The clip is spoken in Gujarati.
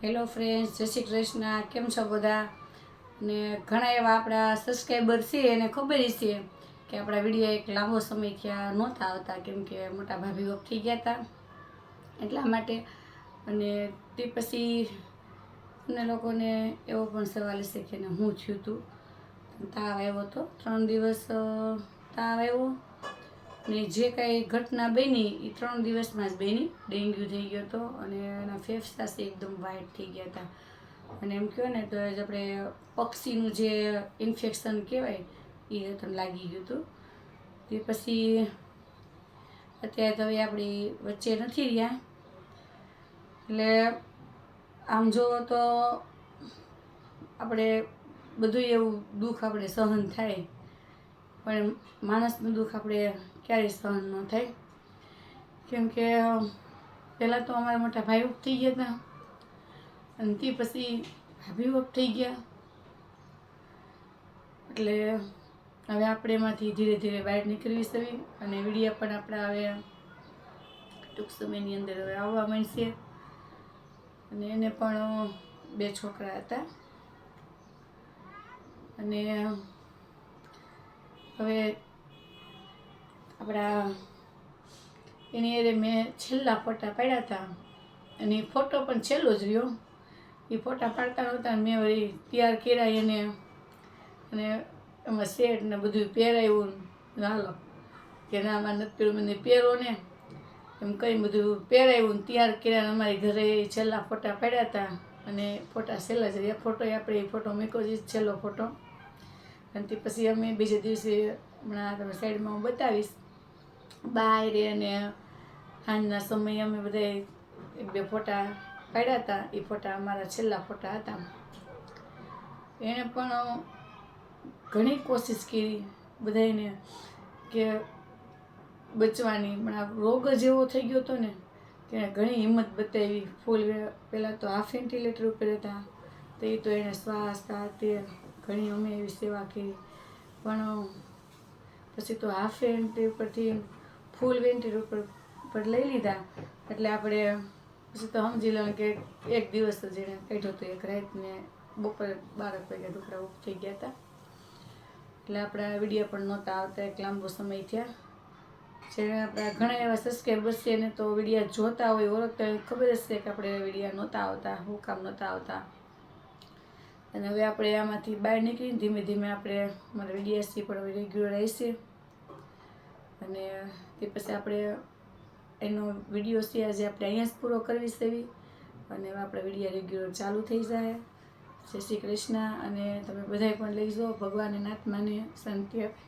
હેલો ફ્રેન્ડ્સ જય શ્રી કૃષ્ણ. કેમ છો બધા? ને ઘણા એવા આપણા સબસ્ક્રાઈબર છે, એને ખબર છે કે આપણા વીડિયો એક લાંબો સમય થયા નહોતા આવતા, કેમ કે મોટા ભાભી ઓફ થઈ ગયા હતા એટલા માટે અને તે પછી અમને લોકોને એવો પણ સવાલ છે કે હું થયું હતું તાવ આવ્યો હતો ત્રણ દિવસ તાવ આવ્યો? ને જે કાંઈ ઘટના બની એ ત્રણ દિવસમાં જ બની. ડેન્ગ્યુ થઈ ગયો હતો અને એના ફેફસા એકદમ વ્હાઇટ થઈ ગયા હતા. અને એમ કહો ને, તો જ આપણે પક્ષીનું જે ઇન્ફેક્શન કહેવાય એ તમને લાગી ગયું હતું. તે પછી અત્યારે તો હવે આપણી વચ્ચે નથી રહ્યા. એટલે આમ જોવો તો આપણે બધું એવું દુઃખ આપણે સહન થાય. પણ માણસનું દુઃખ આપણે ક્યારેય સહન ન થાય. કેમ કે પહેલાં તો અમારા મોટા ભાઈ ઉપ થઈ ગયા હતા. અને તે પછી ભાભી ઉપ થઈ ગયા. એટલે હવે આપણે એમાંથી ધીરે ધીરે બહાર નીકળવી સવી અને વિડીયા પણ આપણા હવે ટૂંક સમયની અંદર હવે આવવા માંડશે. અને એને પણ બે છોકરા હતા. અને હવે આપણા એની અરે મેં છેલ્લા ફોટા પાડ્યા હતા. અને ફોટો પણ છેલ્લો જ રહ્યો. એ ફોટા પાડતા નહોતા મેં વળી તૈયાર કર્યા એને. અને એમાં શેટ ને બધું પહેરાવ્યું હાલો, કે ના, આમાં નથી મને પહેરો ને. એમ કંઈ બધું પહેરાવ્યું ને તૈયાર કર્યા અમારી ઘરે છેલ્લા ફોટા પાડ્યા હતા. અને ફોટા છેલ્લા જ રહ્યા. ફોટો આપણે એ ફોટો મેં જ છેલ્લો ફોટો. અને તે પછી અમે બીજે દિવસે હમણાં તમે સાઈડમાં હું બતાવીશ બહાર અને સાંજના સમયે અમે બધા એક બે ફોટા પાડ્યા હતા. એ ફોટા અમારા છેલ્લા ફોટા હતા. એણે પણ ઘણી કોશિશ કરી બધાને કે બચવાની. પણ રોગ જ એવો થઈ ગયો હતો ને, તેણે ઘણી હિંમત બતાવી. ફૂલ પહેલાં તો હાફ વેન્ટિલેટર ઉપર હતા. તો એ તો એણે શ્વાસ તે ઘણી અમે એવી સેવા કરી. પણ પછી તો હાફ એન્ટ્રી ઉપરથી ફૂલ વેન્ટી ઉપર પર લઈ લીધા. એટલે આપણે પછી તો સમજી લો કે એક દિવસ જ એણે કાઢ્યો હતો એક રાતને બપોરે બારક વાગ્યા ઉપ થઈ ગયા હતા. એટલે આપણા વીડિયો પણ નહોતા આવતા, એક લાંબો સમય થયા. જેને આપણા ઘણા એવા સબસ્ક્રાઈબર્સ છે એને તો વિડીયા જોતા હોય, ઓળખતા હોય, ખબર જ છે કે આપણે વિડીયા નહોતા આવતા, હું કામ નહોતા આવતા. અને હવે આપણે આમાંથી બહાર નીકળીને ધીમે ધીમે આપણે મતલબ ડીએસસી પણ હવે રેગ્યુલર રહેશે અને તે પછી આપણે એનો વીડિયો છે, આજે આપણે અહીંયા જ પૂરો કરવી સેવી અને આપણે વીડિયો રેગ્યુલર ચાલુ થઈ જાય. જય શ્રી કૃષ્ણ. અને તમે બધાય પણ લઈ જાઓ. ભગવાન નાથ માને શાંતિ આપે.